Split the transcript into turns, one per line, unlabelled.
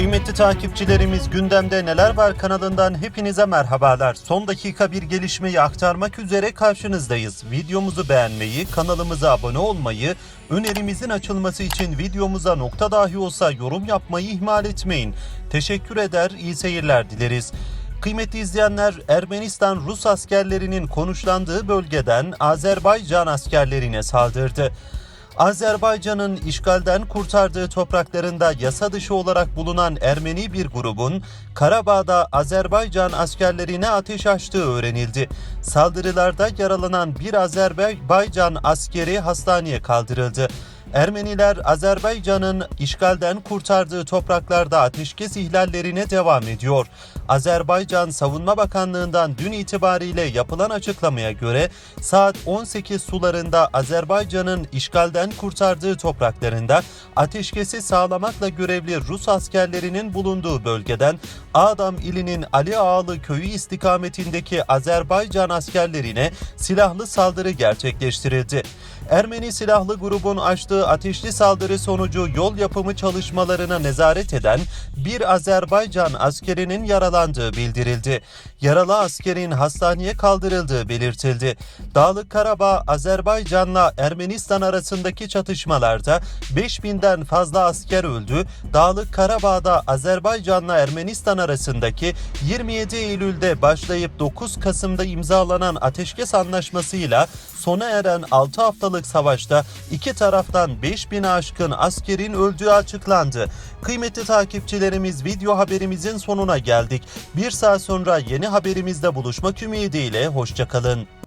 Kıymetli takipçilerimiz gündemde neler var kanalından hepinize merhabalar. Son dakika bir gelişmeyi aktarmak üzere karşınızdayız. Videomuzu beğenmeyi, kanalımıza abone olmayı, önerimizin açılması için videomuza nokta dahi olsa yorum yapmayı ihmal etmeyin. Teşekkür eder, iyi seyirler dileriz. Kıymetli izleyenler, Ermenistan Rus askerlerinin konuşlandığı bölgeden Azerbaycan askerlerine saldırdı. Azerbaycan'ın işgalden kurtardığı topraklarında yasa dışı olarak bulunan Ermeni bir grubun Karabağ'da Azerbaycan askerlerine ateş açtığı öğrenildi. Saldırılarda yaralanan bir Azerbaycan askeri hastaneye kaldırıldı. Ermeniler Azerbaycan'ın işgalden kurtardığı topraklarda ateşkes ihlallerine devam ediyor. Azerbaycan Savunma Bakanlığı'ndan dün itibariyle yapılan açıklamaya göre saat 18 sularında Azerbaycan'ın işgalden kurtardığı topraklarında ateşkesi sağlamakla görevli Rus askerlerinin bulunduğu bölgeden Ağdam ilinin Ali Ağalı köyü istikametindeki Azerbaycan askerlerine silahlı saldırı gerçekleştirildi. Ermeni silahlı grubun açtığı ateşli saldırı sonucu yol yapımı çalışmalarına nezaret eden bir Azerbaycan askerinin yaralandığı bildirildi. Yaralı askerin hastaneye kaldırıldığı belirtildi. Dağlık Karabağ, Azerbaycan'la Ermenistan arasındaki çatışmalarda 5000'den fazla asker öldü. Dağlık Karabağ'da Azerbaycan'la Ermenistan arasındaki 27 Eylül'de başlayıp 9 Kasım'da imzalanan ateşkes anlaşmasıyla sona eren 6 haftalık savaşta iki taraftan 5000 aşkın askerin öldüğü açıklandı. Kıymetli takipçilerimiz video haberimizin sonuna geldik. Bir saat sonra yeni haberimizde buluşmak ümidiyle hoşçakalın.